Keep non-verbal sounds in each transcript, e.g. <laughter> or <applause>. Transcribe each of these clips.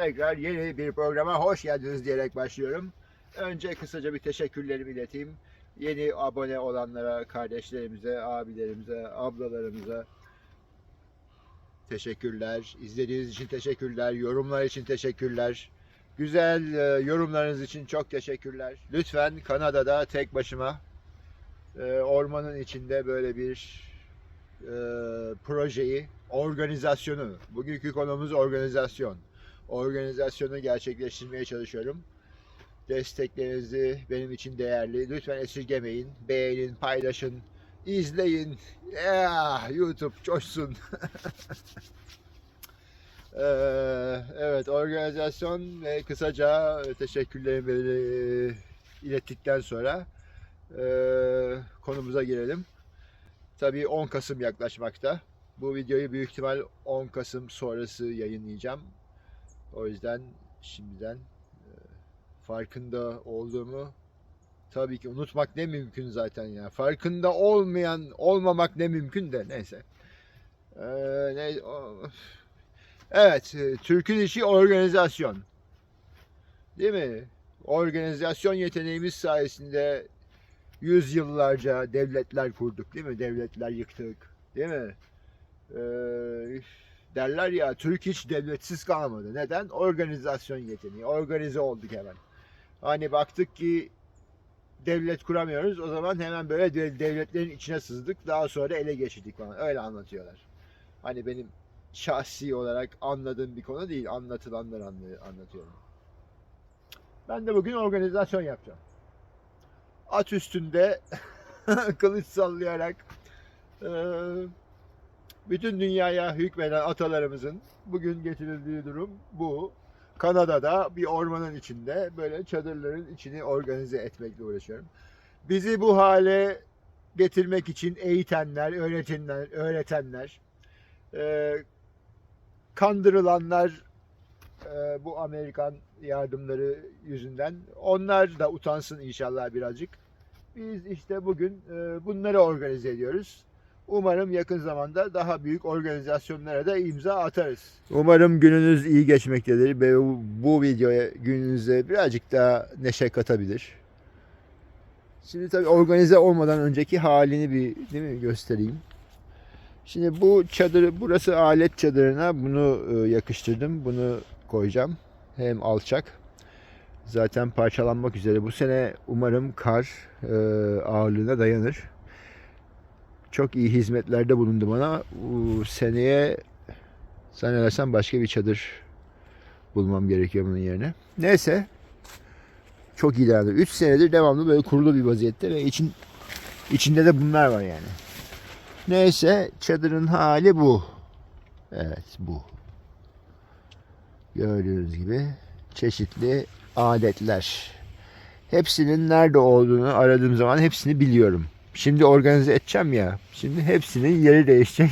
tekrar yeni bir programa hoş geldiniz diyerek başlıyorum. Önce kısaca bir teşekkürlerimi ileteyim. Yeni abone olanlara, kardeşlerimize, abilerimize, ablalarımıza teşekkürler. İzlediğiniz için teşekkürler. Yorumlar için teşekkürler. Güzel e, yorumlarınız için çok teşekkürler. Lütfen Kanada'da tek başıma e, ormanın içinde böyle bir e, projeyi, organizasyonu, bugünkü konumuz organizasyon. Organizasyonu gerçekleştirmeye çalışıyorum. Desteklerinizi benim için değerli. Lütfen esirgemeyin. Beğenin, paylaşın, izleyin. Yeah, YouTube coşsun. <laughs> Ee, evet, organizasyon ve kısaca teşekkürlerimi ilettikten sonra e, konumuza girelim. Tabii 10 Kasım yaklaşmakta. Bu videoyu büyük ihtimal 10 Kasım sonrası yayınlayacağım. O yüzden şimdiden e, farkında olduğumu tabii ki unutmak ne mümkün zaten ya. Farkında olmayan, olmamak ne mümkün de neyse. Ne, o- evet, e, Türk'ün işi organizasyon. Değil mi? Organizasyon yeteneğimiz sayesinde yüzyıllarca devletler kurduk değil mi? Devletler yıktık değil mi? Ee, derler ya Türk hiç devletsiz kalmadı. Neden? Organizasyon yeteneği. Organize olduk hemen. Hani baktık ki devlet kuramıyoruz. O zaman hemen böyle de- devletlerin içine sızdık. Daha sonra ele geçirdik falan. Öyle anlatıyorlar. Hani benim şahsi olarak anladığım bir konu değil. Anlatılanları anlatıyorum. Ben de bugün organizasyon yapacağım at üstünde <laughs> kılıç sallayarak eee, bütün dünyaya hükmeden atalarımızın bugün getirildiği durum bu. Kanada'da bir ormanın içinde böyle çadırların içini organize etmekle uğraşıyorum. Bizi bu hale getirmek için eğitenler, öğretenler, öğretenler, eee, kandırılanlar eee, bu Amerikan yardımları yüzünden onlar da utansın inşallah birazcık. Biz işte bugün e, bunları organize ediyoruz. Umarım yakın zamanda daha büyük organizasyonlara da imza atarız. Umarım gününüz iyi geçmektedir ve bu- videoya gününüze birazcık daha neşe katabilir. Şimdi tabii organize olmadan önceki halini bir değil mi göstereyim. Şimdi bu çadır, burası alet çadırına bunu e, yakıştırdım. Bunu koyacağım. Hem alçak. Zaten parçalanmak üzere. Bu sene umarım kar e, ağırlığına dayanır. Çok iyi hizmetlerde bulundu bana. Seneye zannedersem başka bir çadır bulmam gerekiyor bunun yerine. Neyse. Çok iyi dayandı. 3 senedir devamlı böyle kurulu bir vaziyette ve için içinde de bunlar var yani. Neyse çadırın hali bu. Evet bu. Gördüğünüz gibi çeşitli aletler. Hepsinin nerede olduğunu aradığım zaman hepsini biliyorum. Şimdi organize edeceğim ya. Şimdi hepsinin yeri değişecek.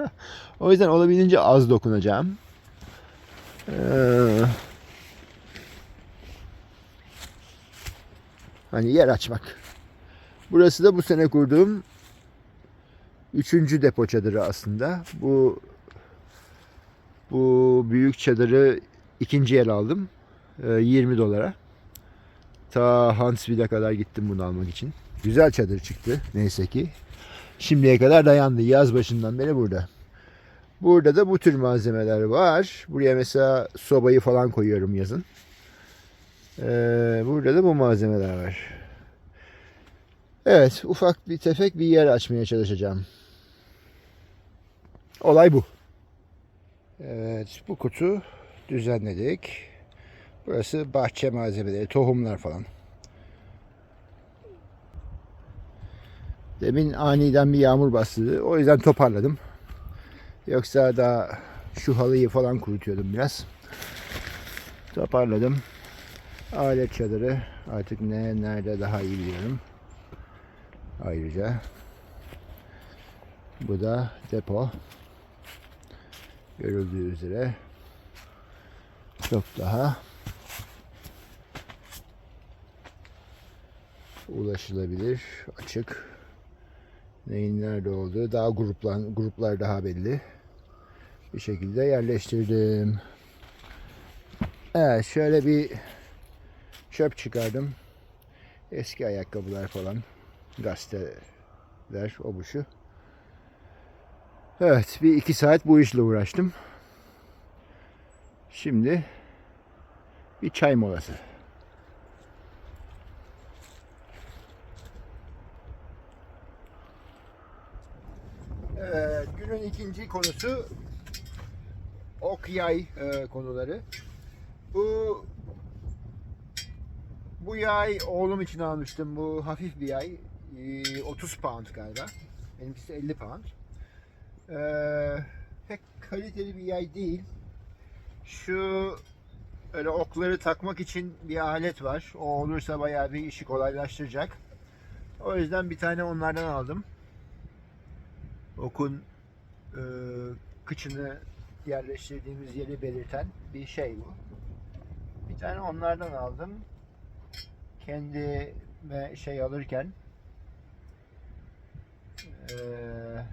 <laughs> o yüzden olabildiğince az dokunacağım. Ee, hani yer açmak. Burası da bu sene kurduğum üçüncü depo çadırı aslında. Bu bu büyük çadırı ikinci el aldım. Ee, 20 dolara. Ta Huntsville'e kadar gittim bunu almak için. Güzel çadır çıktı neyse ki. Şimdiye kadar dayandı. Yaz başından beri burada. Burada da bu tür malzemeler var. Buraya mesela sobayı falan koyuyorum yazın. Ee, burada da bu malzemeler var. Evet, ufak bir tefek bir yer açmaya çalışacağım. Olay bu. Evet, bu kutu düzenledik. Burası bahçe malzemeleri, tohumlar falan. Demin aniden bir yağmur bastı. O yüzden toparladım. Yoksa daha şu halıyı falan kurutuyordum biraz. Toparladım. Alet çadırı artık ne nerede daha iyi biliyorum. Ayrıca bu da depo. Görüldüğü üzere çok daha ulaşılabilir, açık. Neyin nerede olduğu daha gruplar, gruplar daha belli. Bir şekilde yerleştirdim. Evet şöyle bir çöp çıkardım. Eski ayakkabılar falan. Gazeteler, o bu. Evet bir iki saat bu işle uğraştım. Şimdi bir çay molası. Evet, günün ikinci konusu ok yay e, konuları. Bu bu yay oğlum için almıştım. Bu hafif bir yay. E, 30 pound galiba. Benimkisi 50 pound. E, pek kaliteli bir yay değil. Şu öyle okları takmak için bir alet var. O olursa bayağı bir işi kolaylaştıracak. O yüzden bir tane onlardan aldım. Okun e, kıçını yerleştirdiğimiz yeri belirten bir şey bu. Bir tane onlardan aldım. Kendime şey alırken eee,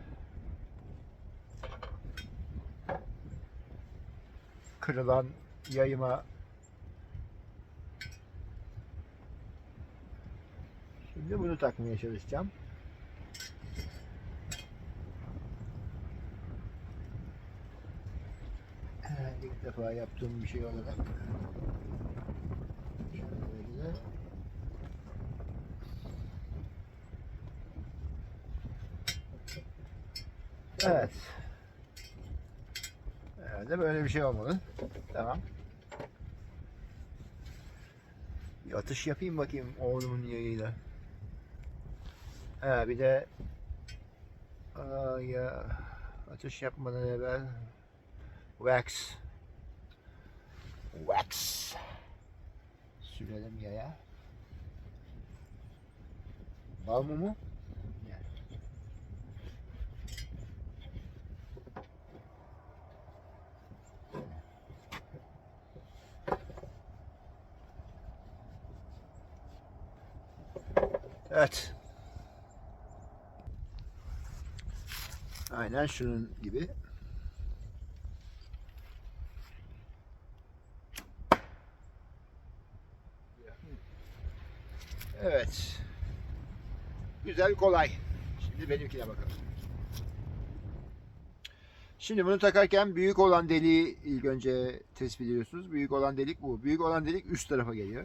kırılan yayıma Şimdi bunu takmaya çalışacağım. Ee, Defa yaptığım bir şey olarak. Şöyle. Evet. Herhalde böyle bir şey olmalı. Tamam. Bir atış yapayım bakayım oğlumun yayıyla. Ha bir de Aa, ya atış yapmadan evvel wax wax sürelim yaya. Bal mumu? Yani. Evet. Aynen şunun gibi. Evet. Güzel kolay. Şimdi benimkine bakalım. Şimdi bunu takarken büyük olan deliği ilk önce tespit ediyorsunuz. Büyük olan delik bu. Büyük olan delik üst tarafa geliyor.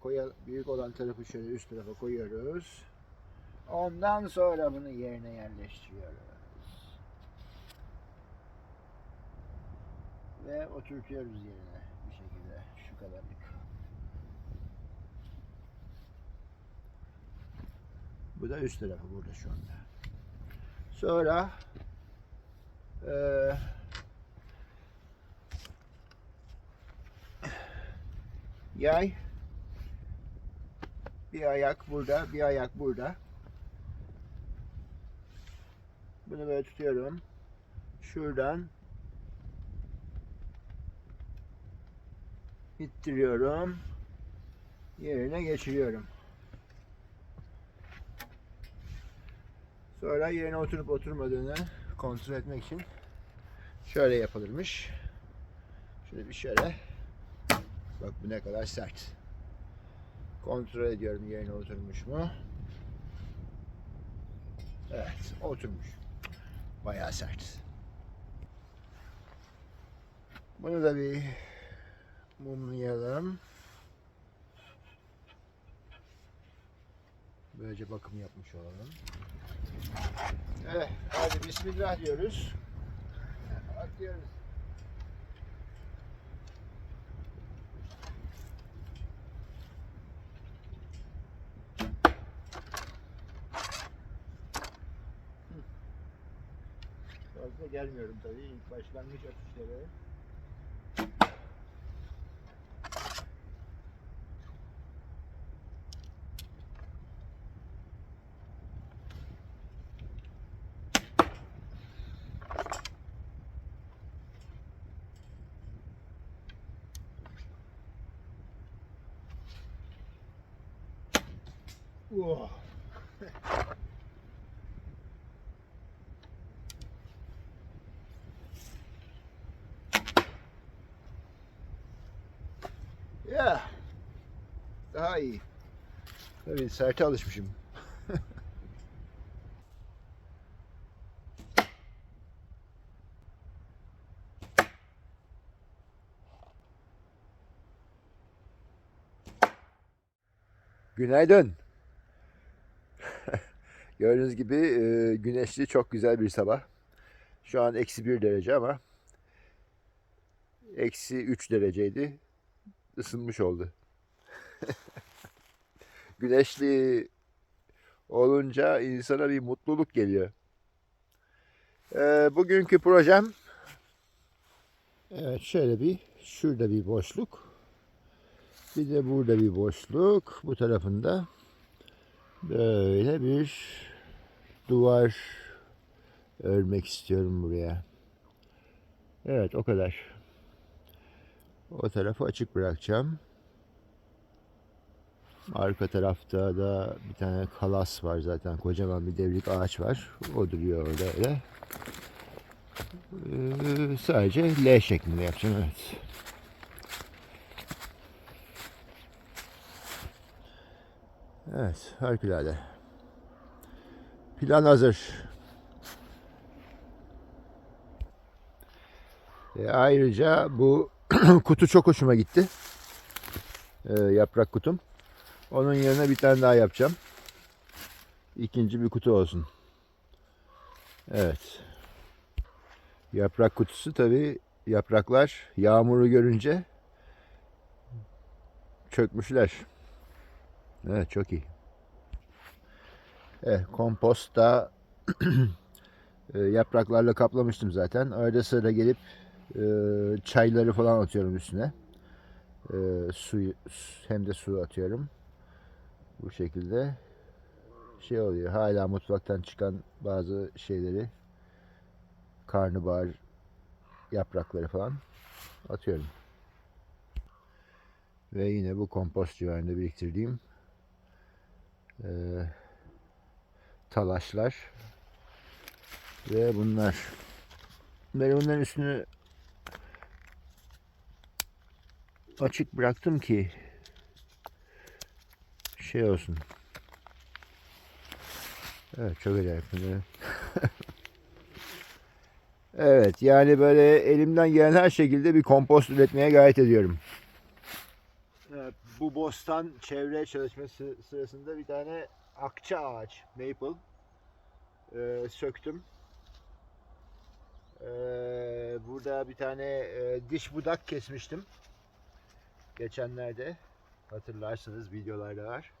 Koya, büyük olan tarafı şöyle üst tarafa koyuyoruz. Ondan sonra bunu yerine yerleştiriyoruz. Ve oturtuyoruz yerine bir şekilde şu kadarlık. Bu da üst tarafı burada şu anda. Sonra eee yay bir ayak burada, bir ayak burada. Bunu böyle tutuyorum. Şuradan ittiriyorum. Yerine geçiriyorum. Sonra yerine oturup oturmadığını kontrol etmek için şöyle yapılırmış. Şöyle bir şöyle. Bak bu ne kadar sert. Kontrol ediyorum yerine oturmuş mu? Evet, oturmuş. Bayağı sert. Bunu da bir mumlayalım. Böylece bakım yapmış olalım. Evet, hadi bismillah diyoruz. Atıyoruz. Fazla gelmiyorum tabii. Başlangıç atışları. Oh. <laughs> Ya. Daha iyi. Tabii serte alışmışım. <laughs> Günaydın. Gördüğünüz gibi e, güneşli çok güzel bir sabah. Şu an eksi bir derece ama eksi üç dereceydi. Isınmış oldu. <laughs> Güneşli olunca insana bir mutluluk geliyor. E, bugünkü projem Evet şöyle bir şurada bir boşluk. Bir de burada bir boşluk. Bu tarafında böyle bir duvar örmek istiyorum buraya. Evet o kadar. O tarafı açık bırakacağım. Arka tarafta da bir tane kalas var zaten. Kocaman bir devrik ağaç var. O duruyor orada öyle. Ee, sadece L şeklinde yapacağım evet. Evet, harikulade. Plan hazır. E, ayrıca bu <clears throat> kutu çok hoşuma gitti. E, yaprak kutum. Onun yerine bir tane daha yapacağım. İkinci bir kutu olsun. Evet. Yaprak kutusu tabi yapraklar yağmuru görünce çökmüşler. Evet çok iyi. Evet kompost da e, <clears throat> yapraklarla kaplamıştım zaten. Arada sıra gelip e, çayları falan atıyorum üstüne. E, suyu hem de su atıyorum. Bu şekilde şey oluyor. Hala mutfaktan çıkan bazı şeyleri karnabahar yaprakları falan atıyorum. Ve yine bu kompost civarında biriktirdiğim e, talaşlar ve bunlar. Ben bunların üstünü açık bıraktım ki şey olsun. Evet çok acayip. <laughs> evet yani böyle elimden gelen her şekilde bir kompost üretmeye gayret ediyorum. Evet, bu bostan çevre çalışması sırasında bir tane akça ağaç, maple e, söktüm. E, burada bir tane e, diş budak kesmiştim. Geçenlerde hatırlarsınız videolarda var.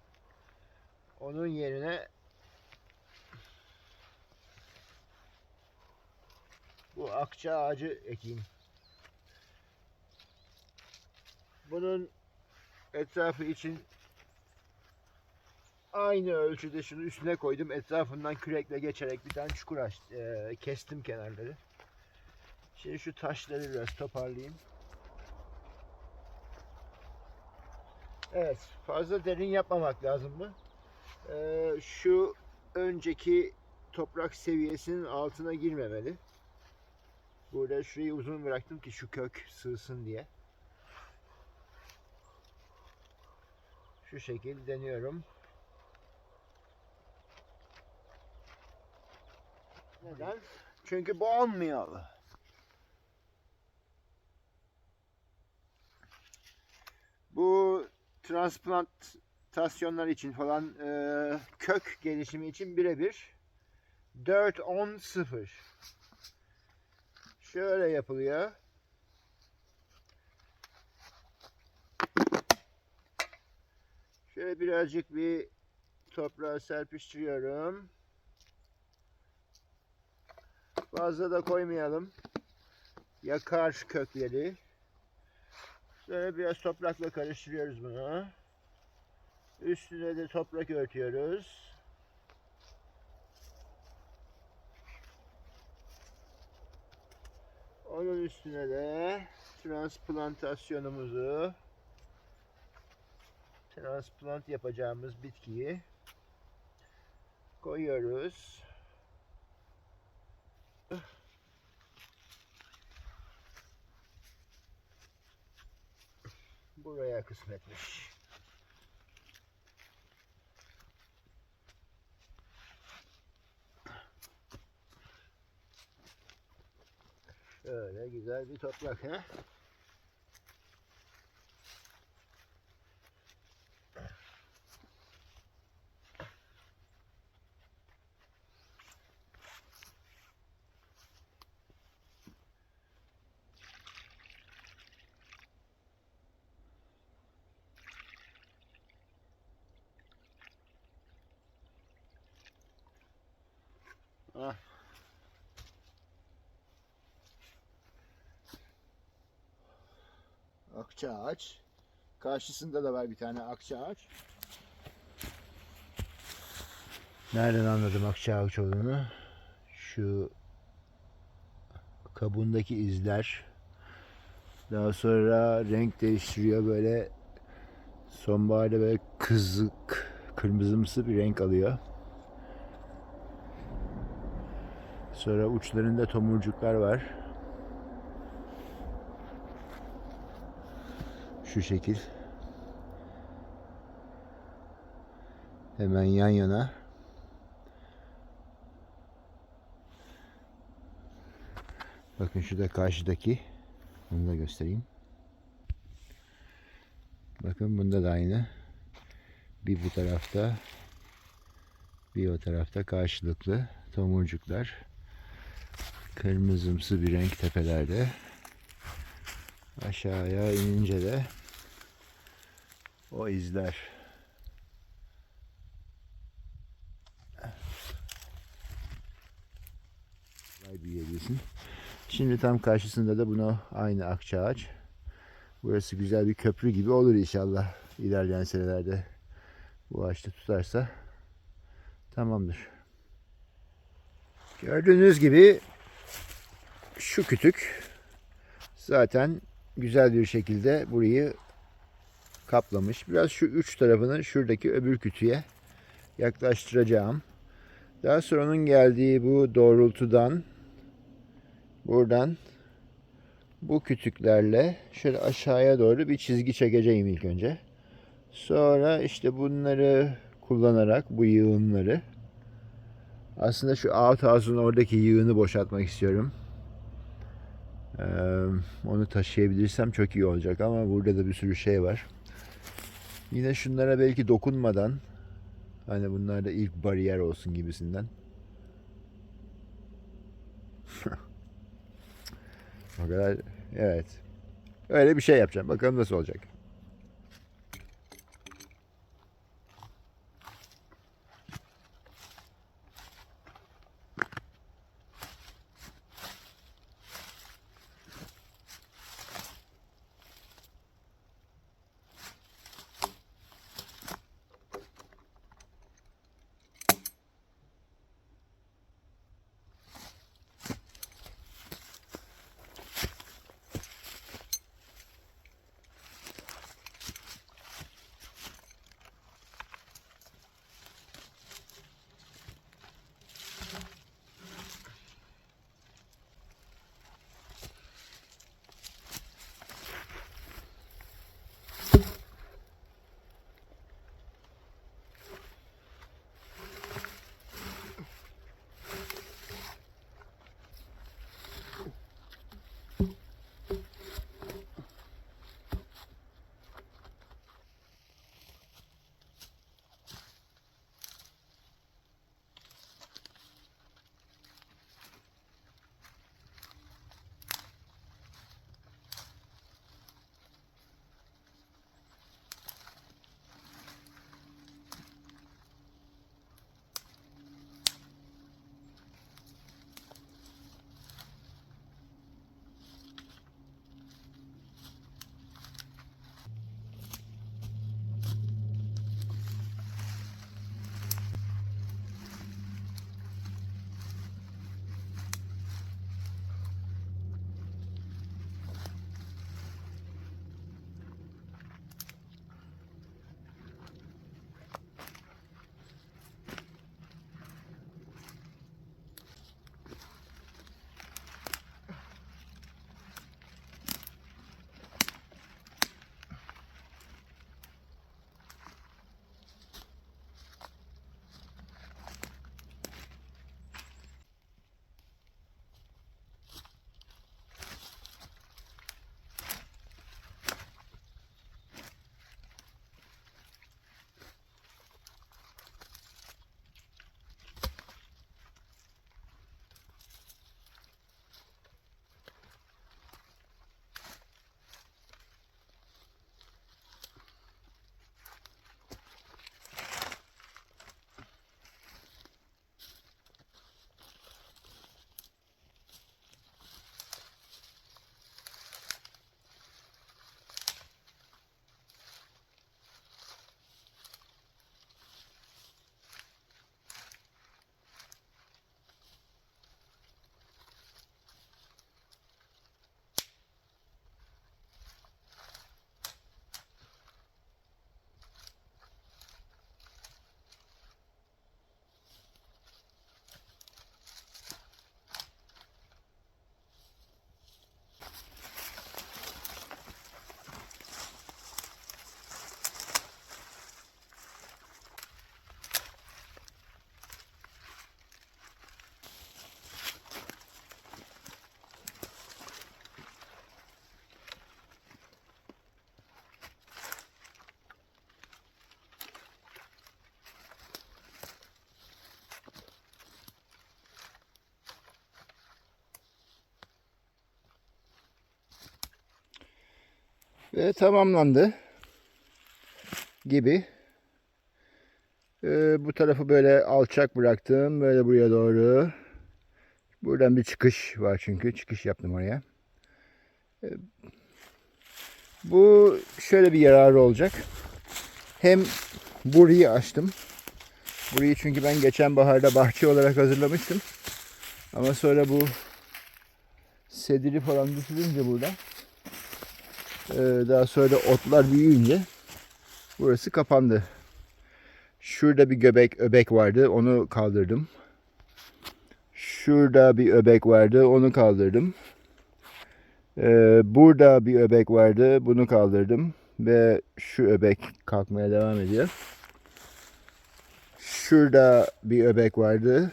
Onun yerine bu akça ağacı ekeyim. Bunun etrafı için aynı ölçüde şunu üstüne koydum. Etrafından kürekle geçerek bir tane çukur aç, e, kestim kenarları. Şimdi şu taşları biraz toparlayayım. Evet, fazla derin yapmamak lazım mı? Ee, şu önceki toprak seviyesinin altına girmemeli. Burada şurayı uzun bıraktım ki şu kök sığsın diye. Şu şekil deniyorum. Neden? Çünkü bu olmuyor. Bu transplantasyonlar için falan e, kök gelişimi için birebir 4 10 0 şöyle yapılıyor. Şöyle birazcık bir toprağa serpiştiriyorum. Fazla da koymayalım. Yakar kökleri. Şöyle biraz toprakla karıştırıyoruz bunu. Üstüne de toprak örtüyoruz. Onun üstüne de transplantasyonumuzu transplant yapacağımız bitkiyi koyuyoruz. Buraya kısmetmiş. Öyle güzel bir toprak he. Akça ağaç. Karşısında da var bir tane akça ağaç. Nereden anladım akça ağaç olduğunu? Şu kabuğundaki izler. Daha sonra renk değiştiriyor böyle sonbaharda böyle kızık kırmızımsı bir renk alıyor. Sonra uçlarında tomurcuklar var. Şu şekil. Hemen yan yana. Bakın şurada karşıdaki. Onu da göstereyim. Bakın bunda da aynı. Bir bu tarafta bir o tarafta karşılıklı tomurcuklar. Kırmızımsı bir renk tepelerde. Aşağıya inince de o izler. Kolay büyüyebilirsin. Şimdi tam karşısında da buna aynı akça ağaç. Burası güzel bir köprü gibi olur inşallah ilerleyen senelerde. Bu ağaçta tutarsa tamamdır. Gördüğünüz gibi şu kütük zaten güzel bir şekilde burayı kaplamış. Biraz şu üç tarafını şuradaki öbür kütüğe yaklaştıracağım. Daha sonra onun geldiği bu doğrultudan buradan bu kütüklerle şöyle aşağıya doğru bir çizgi çekeceğim ilk önce. Sonra işte bunları kullanarak bu yığınları aslında şu outhouse'un oradaki yığını boşaltmak istiyorum. Ee, onu taşıyabilirsem çok iyi olacak ama burada da bir sürü şey var. Yine şunlara belki dokunmadan hani bunlar da ilk bariyer olsun gibisinden. <laughs> o kadar evet. Öyle bir şey yapacağım. Bakalım nasıl olacak. Ve tamamlandı. Gibi. Ee, bu tarafı böyle alçak bıraktım. Böyle buraya doğru. Buradan bir çıkış var çünkü. Çıkış yaptım oraya. Ee, bu şöyle bir yararı olacak. Hem burayı açtım. Burayı çünkü ben geçen baharda bahçe olarak hazırlamıştım. Ama sonra bu sediri falan düşürünce burada daha sonra otlar büyüyünce burası kapandı. Şurada bir göbek öbek vardı. Onu kaldırdım. Şurada bir öbek vardı. Onu kaldırdım. Ee, burada bir öbek vardı. Bunu kaldırdım. Ve şu öbek kalkmaya devam ediyor. Şurada bir öbek vardı.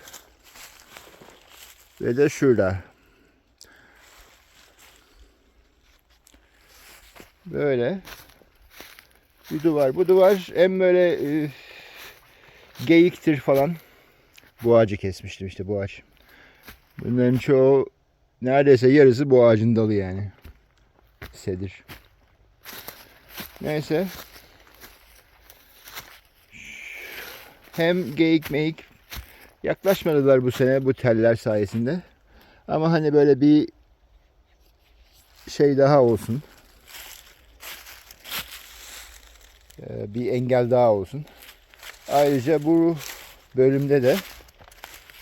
Ve de şurada. Böyle bir duvar. Bu duvar hem böyle e, geyiktir falan. Bu ağacı kesmiştim işte bu ağaç. Bunların çoğu neredeyse yarısı bu ağacın dalı yani. Sedir. Neyse. Hem geyik meyik yaklaşmadılar bu sene bu teller sayesinde. Ama hani böyle bir şey daha olsun. Bir engel daha olsun. Ayrıca bu bölümde de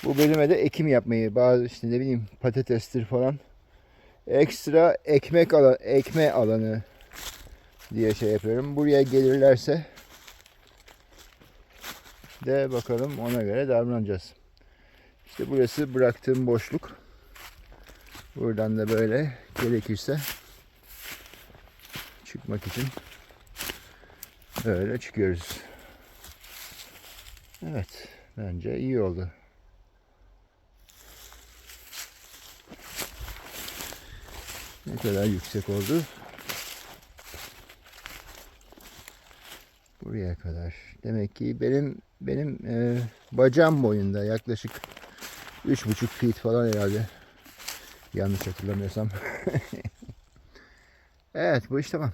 bu bölüme de ekim yapmayı bazı işte ne bileyim patatestir falan ekstra ekmek alan ekme alanı diye şey yapıyorum. Buraya gelirlerse de bakalım ona göre davranacağız. İşte burası bıraktığım boşluk. Buradan da böyle gerekirse çıkmak için öyle çıkıyoruz. Evet, bence iyi oldu. Ne kadar yüksek oldu? Buraya kadar. Demek ki benim benim e, bacağım boyunda yaklaşık 3,5 feet falan herhalde. Yanlış hatırlamıyorsam. <laughs> evet bu iş tamam.